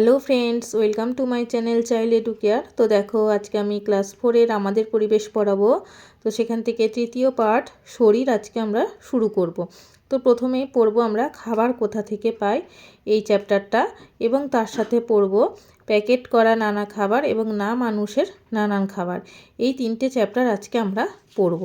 Hello friends welcome to my channel Child Edu Care তো দেখো, আজকে আমি ক্লাস ফোরের আমাদের পরিবেশ পড়াবো। তো সেখান থেকে তৃতীয় পাঠ শরীর আজকে আমরা শুরু করব। তো প্রথমেই পড়ব আমরা খাবার কোথা থেকে পাই এই চ্যাপ্টারটা এবং তার সাথে পড়ব প্যাকেট করা নানা খাবার এবং না মানুষের নানান খাবার। এই তিনটে চ্যাপ্টার আজকে আমরা পড়ব।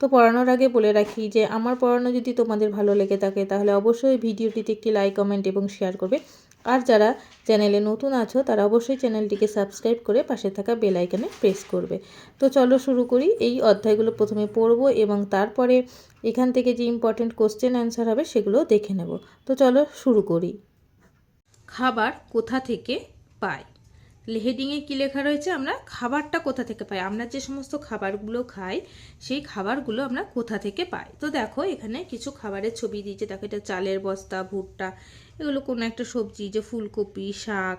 তো পড়ানোর আগে বলে রাখি যে, আমার পড়ানো যদি তোমাদের ভালো লেগে থাকে, তাহলে অবশ্যই ভিডিওটিতে একটি লাইক কমেন্ট এবং শেয়ার করবে। আর যারা চ্যানেলে নতুন আছো, তারা অবশ্যই চ্যানেলটিকে সাবস্ক্রাইব করে পাশে থাকা বেল আইকনে প্রেস করবে। তো চলো শুরু করি। এই অধ্যায়গুলো প্রথমে পড়ব এবং তারপরে এখান থেকে যে ইম্পর্টেন্ট কোশ্চেন অ্যান্সার হবে, সেগুলো দেখে নেব। তো চলো শুরু করি। খাবার কোথা থেকে পাই হেডিংয়ে কী লেখা রয়েছে? আমরা খাবারটা কোথা থেকে পাই? আমরা যে সমস্ত খাবারগুলো খাই, সেই খাবারগুলো আমরা কোথা থেকে পাই? তো দেখো, এখানে কিছু খাবারের ছবি দিয়েছে। দেখো, এটা চালের বস্তা, ভুট্টা, এগুলো কোনো একটা সবজি, যে ফুলকপি, শাক,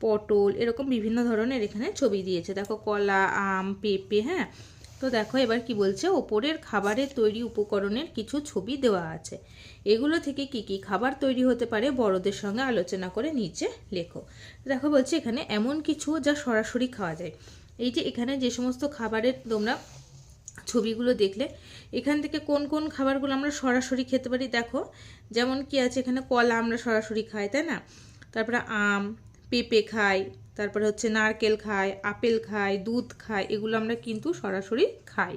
পটল, এরকম বিভিন্ন ধরনের এখানে ছবি দিয়েছে। দেখো, কলা, আম, পেঁপে হ্যাঁ? তো দেখো এবার কি বলছে, ওপরের খাবারের তৈরি উপকরণের কিছু ছবি দেওয়া আছে। এগুলো থেকে কি কি খাবার তৈরি হতে পারে বড়দের সঙ্গে আলোচনা করে নিচে লেখো। দেখো বলছে এখানে এমন কিছু যা সরাসরি খাওয়া যায়। এই যে এখানে যে সমস্ত খাবারের তোমরা ছবিগুলো দেখলে, এখান থেকে কোন কোন খাবারগুলো আমরা সরাসরি খেতে পারি দেখো। যেমন কি আছে এখানে কলা আমরা সরাসরি খাই, তাই না? তারপরে আম, পেঁপে খাই তারপরে হচ্ছে নারকেল খাই, আপেল খাই, দুধ খাই, এগুলো আমরা কিন্তু সরাসরি খাই।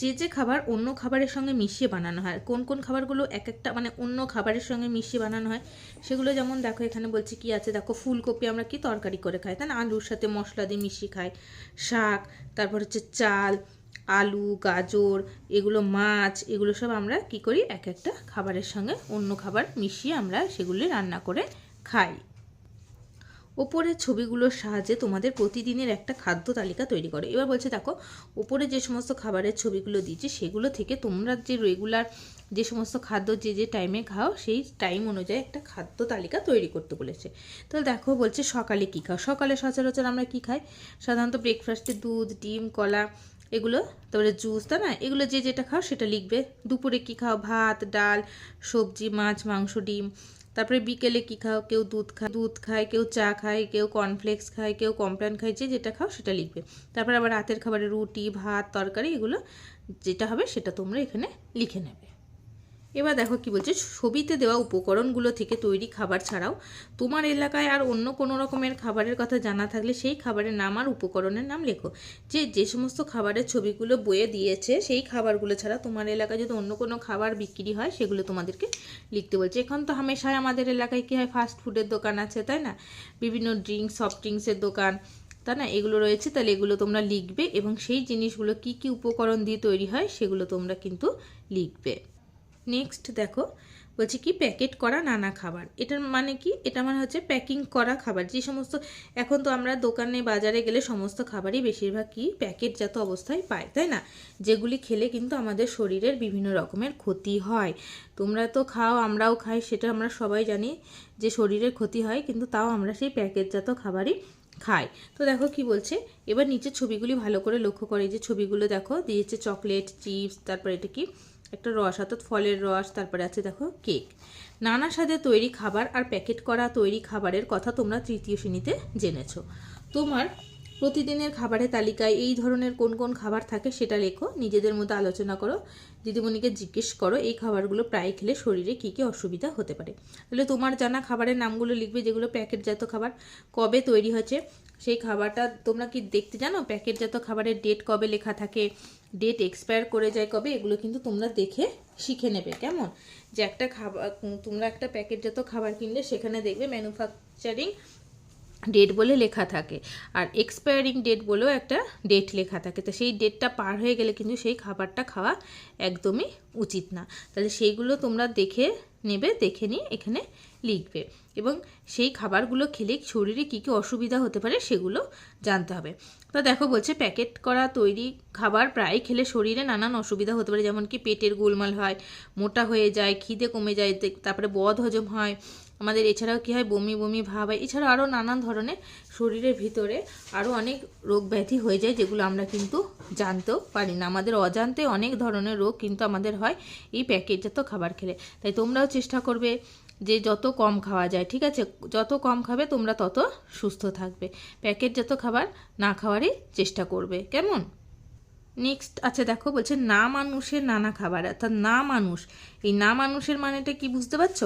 যে যে খাবার অন্য খাবারের সঙ্গে মিশিয়ে বানানো হয়, কোন কোন খাবারগুলো এক একটা মানে অন্য খাবারের সঙ্গে মিশিয়ে বানানো হয়, সেগুলো যেমন দেখো এখানে বলছি কি আছে, দেখো ফুলকপি আমরা কি তরকারি করে খাই, তাই না? আলুর সাথে মশলা দিয়ে মিশিয়ে খাই, শাক, তারপর হচ্ছে চাল, আলু, গাজর, এগুলো মাছ, এগুলো সব আমরা কি করি এক একটা খাবারের সঙ্গে অন্য খাবার মিশিয়ে আমরা সেগুলি রান্না করে খাই। ওপরের ছবিগুলোর সাহায্যে তোমাদের প্রতিদিনের একটা খাদ্য তালিকা তৈরি করো। এবার বলছে, দেখো, ওপরে যে সমস্ত খাবারের ছবিগুলো দিয়েছে, সেগুলো থেকে তোমরা যে রেগুলার যে সমস্ত খাদ্য যে যে টাইমে খাও, সেই টাইম অনুযায়ী একটা খাদ্য তালিকা তৈরি করতে বলেছে। তাহলে দেখো, বলছে, সকালে কী খাও? সকালে সচরাচর আমরা কী খাই? সাধারণত ব্রেকফাস্টে দুধ, ডিম, কলা, এগুলো, তারপরে জুস তাই না? এগুলো যে, যেটা খাও, সেটা লিখবে। দুপুরে কী খাও? ভাত, ডাল, সবজি, মাছ, মাংস, ডিম। তারপরে বিকেলে কি খাও? কেউ দুধ খায় দুধ খায়, কেউ চা খায়, কেউ কর্নফ্লেক্স খায়, কেউ কমপ্ল্যান খায়, যে যেটা খাও সেটা লিখবে। তারপরে আবার রাতের খাবারে রুটি, ভাত, তরকারি, এগুলো যেটা হবে সেটা তোমরা এখানে লিখে নেবে। এবার দেখো কি বলছে, ছবিতে দেওয়া উপকরণগুলো থেকে তৈরি খাবার ছাড়াও তোমার এলাকায় আর অন্য কোনো রকমের খাবারের কথা জানা থাকলে সেই খাবারের নাম আর উপকরণের নাম লেখো। যে যে সমস্ত খাবারের ছবিগুলো বয়ে দিয়েছে, সেই খাবারগুলো ছাড়া তোমার এলাকায় যদি অন্য কোনো খাবার বিক্রি হয়, সেগুলো তোমাদেরকে লিখতে বলছে। এখন তো হামেশায় আমাদের এলাকায় কী হয় ফাস্ট ফুডের দোকান আছে, তাই না? বিভিন্ন ড্রিঙ্কস সফট ড্রিঙ্কসের দোকান, তাই না? এগুলো রয়েছে, তাহলে এগুলো তোমরা লিখবে এবং সেই জিনিসগুলো কি কি উপকরণ দিয়ে তৈরি হয়, সেগুলো তোমরা কিন্তু লিখবে। নেক্সট দেখো, বলছি কি প্যাকেট করা নানা খাবার? এটার মানে কি? এটা মানে হচ্ছে প্যাকিং করা খাবার। যে সমস্ত, এখন তো আমরা দোকানে বাজারে গেলে সমস্ত খাবারই বেশিরভাগ কি প্যাকেটজাত অবস্থায় পাই, তাই না? যেগুলি খেলে কিন্তু আমাদের শরীরের বিভিন্ন রকমের ক্ষতি হয়। তোমরা তো খাও, আমরাও খাই, সেটা আমরা সবাই জানি যে শরীরের ক্ষতি হয়, কিন্তু তাও আমরা সেই প্যাকেটজাত খাবারই খাই। তো দেখো কি বলছে, এবার নিচের ছবিগুলি ভালো করে লক্ষ্য করে। যে ছবিগুলো দেখো, দিয়েছে চকলেট চিপস তারপর এটা কি? একটা রস, অর্থাৎ ফলের রস, তারপরে আছে দেখো কেক। নানা স্বাদে তৈরি খাবার আর প্যাকেট করা তৈরি খাবারের কথা তোমরা তৃতীয় শ্রেণীতে জেনেছো। তোমার প্রতিদিনের খাবারের তালিকায় এই ধরনের কোন কোন খাবার থাকে সেটা লেখো, নিজেদের মধ্যে আলোচনা করো, দিদিমণিকে জিজ্ঞেস করো এই খাবারগুলো প্রায় খেলে শরীরে কী কী অসুবিধা হতে পারে। তাহলে তোমার জানা খাবারের নামগুলো লিখবে যেগুলো প্যাকেটজাত খাবার কবে তৈরি হয়েছে, সেই খাবারটা তোমরা কি দেখতে জানো? প্যাকেটজাত খাবারের ডেট কবে লেখা থাকে ডেট এক্সপায়ার করে যায় কবে, এগুলো কিন্তু তোমরা দেখে শিখে নেবে, কেমন? যে একটা খাবার তোমরা একটা প্যাকেটজাত খাবার কিনলে সেখানে দেখবে ম্যানুফ্যাকচারিং ডেট বলে লেখা থাকে। আর এক্সপায়ারিং ডেট বলেও একটা ডেট লেখা থাকে। তো সেই ডেটটা পার হয়ে গেলে কিন্তু সেই খাবারটা খাওয়া একদমই উচিত না। তাহলে সেইগুলো তোমরা দেখে নেবে, দেখে নিয়ে এখানে লিখবে। এবং সেই খাবারগুলো খেলে শরীরে কী কী অসুবিধা হতে পারে সেগুলো জানতে হবে। তো দেখো বলছে প্যাকেট করা তৈরি খাবার প্রায় খেলে শরীরে নানান অসুবিধা হতে পারে। যেমন কি পেটের গোলমাল হয়, মোটা হয়ে যায়, খিদে কমে যায় তারপরে বদ হজম হয় আমাদের এছাড়াও কী হয়? বমি বমি, ভাব হয়। এছাড়াও আরও নানান ধরনের শরীরের ভিতরে আরও অনেক রোগ ব্যাধি হয়ে যায় যেগুলো আমরা কিন্তু জানতেও পারি না। আমাদের অজান্তে অনেক ধরনের রোগ কিন্তু আমাদের হয় এই প্যাকেটজাত খাবার খেলে। তাই তোমরাও চেষ্টা করবে যে যত কম খাওয়া যায়, ঠিক আছে? যত কম খাবে তোমরা তত সুস্থ থাকবে। প্যাকেট যত খাবার না খাওয়ারই চেষ্টা করবে। কেমন? নেক্সট আচ্ছা দেখো, বলছে না মানুষের নানা খাবার। অর্থাৎ না মানুষ। এই না মানুষের মানেটা কি বুঝতে পারছ?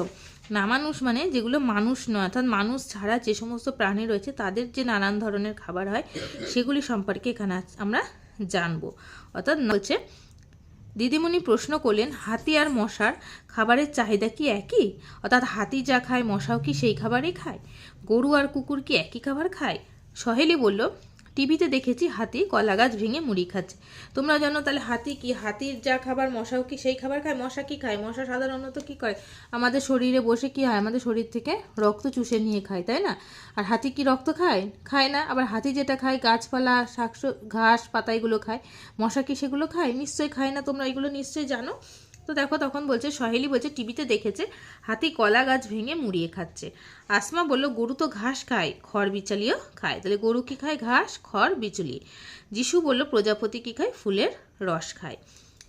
না মানুষ মানে যেগুলো মানুষ নয়। অর্থাৎ মানুষ ছাড়া যে সমস্ত প্রাণী রয়েছে, তাদের যে নানান ধরনের খাবার হয়, সেগুলি সম্পর্কে এখানে আমরা জানব। অর্থাৎ বলছে, দিদিমণি প্রশ্ন করলেন, হাতি আর মশার খাবারের চাহিদা কি একই? অর্থাৎ হাতি যা খায়, মশাও কি সেই খাবারই খায়? গরু আর কুকুর কি একই খাবার খায়? সহেলি বলল টিভিতে দেখেছি হাতি, কলা গাছ ভেঙে মুড়ি খাচ্ছে। তোমরা জানো তাহলে হাতি কি? হাতির যা খাবার, মশাও কি সেই খাবার খায়? মশা কি খায়? মশা সাধারণত কি করে? আমাদের শরীরে বসে কি হয়? আমাদের শরীর থেকে রক্ত চুষে নিয়ে খায়, তাই না? আর হাতি কি রক্ত খায়? খায় না। আবার হাতি যেটা খায়, গাছপালা শাক ঘাস পাতা এগুলো খায়। মশা কি সেগুলো খায়? নিশ্চয়ই খায় না। তোমরা এগুলো নিশ্চয়ই জানো। তো দেখো তখন বলছে, সহেলি বলছে, টিভিতে দেখেছে, হাতি কলা গাছ ভেঙে মুড়িয়ে খাচ্ছে। আসমা বলল, গরু তো ঘাস খায়, খড় বিচালিও খায়। তাহলে গরু কি খায়? ঘাস, খড় বিচুলি। যিশু বলল, প্রজাপতি কি খায়? ফুলের রস খায়।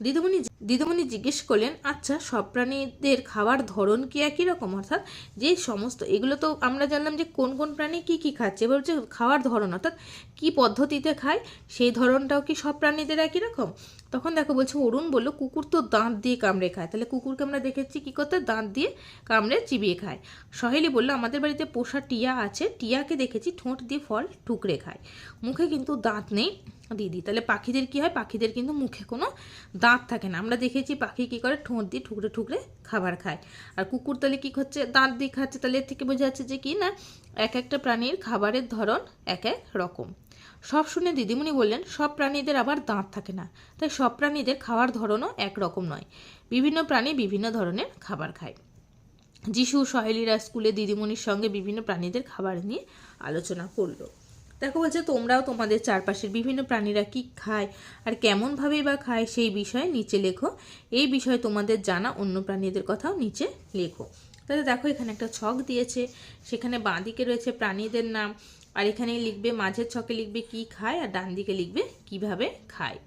দিদিমণি দিদিমণি জিজ্ঞেস করলেন আচ্ছা সব প্রাণীদের খাওয়ার ধরন কি একই রকম? অর্থাৎ যে সমস্ত, এগুলো তো আমরা জানলাম যে কোন কোন প্রাণী কি কি খাচ্ছে, এবার হচ্ছে খাওয়ার ধরন, অর্থাৎ কি পদ্ধতিতে খায়, সেই ধরনটাও কি সব প্রাণীদের একই রকম? তখন দেখো বলছে, অরুণ বলল, কুকুর তো দাঁত দিয়ে কামড়ে খায়, তাহলে কুকুরকে আমরা দেখেছি কি করতে, দাঁত দিয়ে কামড়ে চিবিয়ে খায়। সহেলি বলল, আমাদের বাড়িতে পোষা টিয়া আছে, টিয়াকে দেখেছি ঠোঁট দিয়ে ফল টুকরে খায়, মুখে কিন্তু দাঁত নেই দিদি, তাহলে পাখিদের কি হয়, পাখিদের কিন্তু মুখে কোনো দাঁত থাকে না। আমরা দেখেছি পাখি কি করে ঠোঁট দিয়ে ঠুকরে ঠুকরে খাবার খায়। আর কুকুর তাহলে কী করছে? দাঁত দিয়ে খাচ্ছে। তাহলে এর থেকে বোঝা যাচ্ছে যে কি না, এক একটা প্রাণীর খাবারের ধরন এক এক রকম। সব শুনে দিদিমণি বললেন, সব প্রাণীদের আবার দাঁত থাকে না। তাই সব প্রাণীদের খাওয়ার ধরনও একরকম নয়। বিভিন্ন প্রাণী বিভিন্ন ধরনের খাবার খায়। যিশু, সহেলিরা স্কুলে দিদিমণির সঙ্গে বিভিন্ন প্রাণীদের খাবার নিয়ে আলোচনা করল। দেখো বলছে, তোমরাও তোমাদের চারপাশের বিভিন্ন প্রাণীরা কি খায় আর কেমনভাবে বা খায় সেই বিষয়ে নিচে লেখো। এই বিষয়ে তোমাদের জানা, অন্য প্রাণীদের কথাও নিচে লেখো। তাহলে দেখো, এখানে একটা ছক দিয়েছে, সেখানে বাঁ দিকে রয়েছে প্রাণীদের নাম, আর এখানে লিখবে, মাঝের ছকে লিখবে কি খায় আর ডান দিকে লিখবে কীভাবে খায়।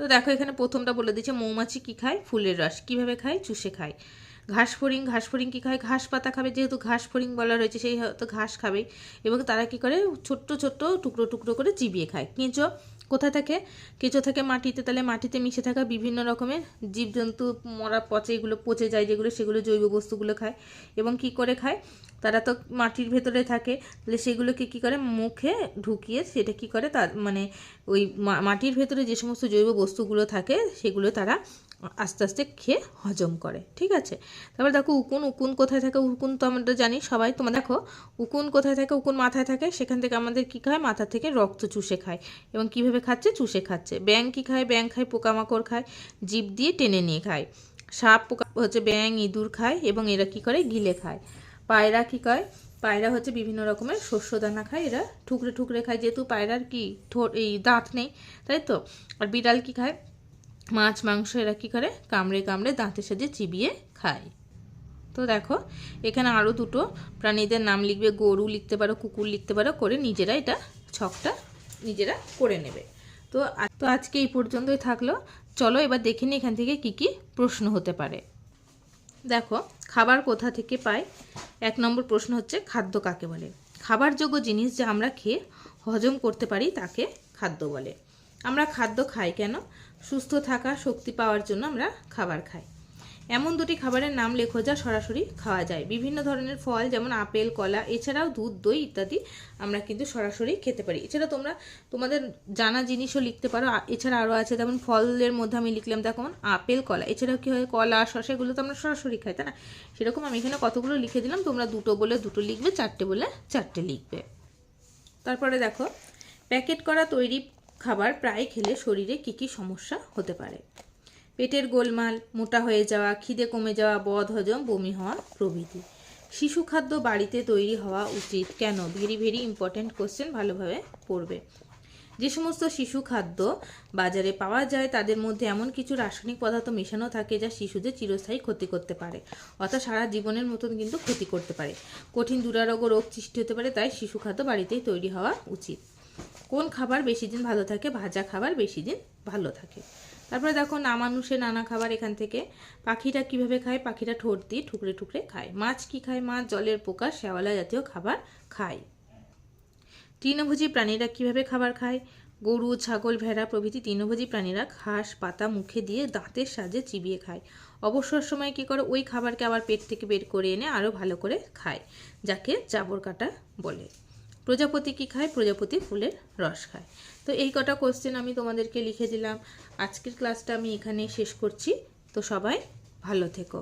তো দেখো, এখানে প্রথমটা বলে দিচ্ছে মৌমাছি কি খায়? ফুলের রস। কীভাবে খায়? চুষে খায়। ঘাস ফড়িং ঘাস ফড়িং কী খায়? ঘাস পাতা খাবে, যেহেতু ঘাস ফড়িং বলা রয়েছে, সেই হয়তো ঘাস খাবে। এবং তারা কি করে? ছোট্ট ছোট্ট টুকরো টুকরো করে চিবিয়ে খায়। কেঁচো কোথায় থাকে? কেঁচো থাকে মাটিতে। তাহলে মাটিতে মিশে থাকা বিভিন্ন রকমের জীবজন্তু, মরা পচে এগুলো পচে যায়, যেগুলো সেগুলো জৈব বস্তুগুলো খায়। এবং কি করে খায়? তারা তো মাটির ভেতরে থাকে। তাহলে সেগুলোকে কী করে? মুখে ঢুকিয়ে সেটা কি করে? তার মানে ওই মাটির ভেতরে যে সমস্ত জৈব বস্তুগুলো থাকে, সেগুলো তারা আস্তে আস্তে খেয়ে হজম করে, ঠিক আছে? তারপর দেখো উকুন উকুন কোথায় থাকে? উকুন তো আমরা জানি সবাই। তোমার দেখো, উকুন কোথায় থাকে, উকুন মাথায় থাকে, সেখান থেকে আমাদের কী খায়? মাথা থেকে রক্ত চুষে খায়। এবং কীভাবে খাচ্ছে? চুষে খাচ্ছে। ব্যাং কী খায়? ব্যাং খায়, পোকামাকড় খায়, জিভ দিয়ে টেনে নিয়ে খায়। সাপ, পোকা হচ্ছে ব্যাং ইঁদুর খায় এবং এরা কী করে? গিলে খায়। পায়রা কী খায়? পায়রা হচ্ছে বিভিন্ন রকমের শস্য দানা খায়। এরা ঠুকরে ঠুকরে খায়। যেহেতু পায়রার কি ঠোঁট, এই দাঁত নেই, তাই তো? আর বিড়াল কী খায়? মাছ, মাংস এরা কী করে? কামড়ে কামড়ে দাঁতের সাথে চিবিয়ে খায়। তো দেখো, এখানে আরও দুটো প্রাণীদের নাম লিখবে। গরু লিখতে পারো, কুকুর লিখতে পারো, করে নিজেরা এটা ছকটা নিজেরা করে নেবে। তো তো আজকে এই পর্যন্তই থাকল। চলো এবার দেখে নিই এখান থেকে কি কি প্রশ্ন হতে পারে। দেখো, খাবার কোথা থেকে পাই এক নম্বর প্রশ্ন হচ্ছে খাদ্য কাকে বলে? খাবারযোগ্য জিনিস যা আমরা খেয়ে হজম করতে পারি তাকে খাদ্য বলে। আমরা খাদ্য খাই কেন? সুস্থ থাকা, শক্তি পাওয়ার জন্য আমরা খাবার খাই। এমন দুটি খাবারের নাম লেখো যা সরাসরি খাওয়া যায়। বিভিন্ন ধরনের ফল যেমন আপেল, কলা, এছাড়াও দুধ, দই ইত্যাদি আমরা কিন্তু সরাসরি খেতে পারি। এছাড়া তোমরা তোমাদের জানা জিনিসও লিখতে পারো। এছাড়া আরও আছে যেমন ফলের মধ্যে আমি লিখলাম দেখো আপেল, কলা। এছাড়াও কী হয়? কলা, শসা এগুলো তো আমরা সরাসরি খাই, তাই না? সেরকম আমি এখানে কতগুলো লিখে দিলাম। তোমরা দুটো বলে, দুটো লিখবে, চারটে বলে, চারটে লিখবে। তারপরে দেখো, প্যাকেট করা তৈরি খাবার প্রায় খেলে শরীরে কী কী সমস্যা হতে পারে? পেটের গোলমাল, মোটা হয়ে যাওয়া, খিদে কমে যাওয়া বদ হজম বমি হওয়া প্রভৃতি। শিশু খাদ্য বাড়িতে তৈরি হওয়া উচিত কেন? ভেরি ভেরি ইম্পর্ট্যান্ট কোশ্চেন ভালোভাবে পড়বে। যে সমস্ত শিশু খাদ্য বাজারে পাওয়া যায়, তাদের মধ্যে এমন কিছু রাসায়নিক পদার্থ মেশানো থাকে যা শিশুদের চিরস্থায়ী ক্ষতি করতে পারে, অর্থাৎ সারা জীবনের মতন কিন্তু ক্ষতি করতে পারে। কঠিন দুরারোগ্য রোগ সৃষ্টি হতে পারে, তাই শিশু খাদ্য বাড়িতেই তৈরি হওয়া উচিত। কোন খাবার বেশি দিন ভালো থাকে? ভাজা খাবার বেশি দিন ভালো থাকে। তারপরে দেখো না মানুষে নানা খাবার এখান থেকে। পাখিটা কীভাবে খায়? পাখিটা ঠোঁট দিয়ে ঠুকরে ঠুকরে খায়। মাছ কি খায়? মাছ, জলের পোকা, শ্যাওলা জাতীয় খাবার খায়। তৃণভোজী প্রাণীরা কীভাবে খাবার খায়? গরু, ছাগল, ভেড়া প্রভৃতি তৃণভোজী প্রাণীরা ঘাস, পাতা মুখে দিয়ে দাঁতের সাজে চিবিয়ে খায়। অবসর সময় কী করে? ওই খাবারকে আবার পেট থেকে বের করে এনে আরও ভালো করে খায়, যাকে জাবর কাটা বলে। প্রজাপতি কী খায়? প্রজাপতি ফুলের রস খায়। তো এই কটা কোশ্চেন আমি তোমাদেরকে লিখে দিলাম। আজকের ক্লাসটা আমি এখানে শেষ করছি। তো সবাই ভালো থেকো।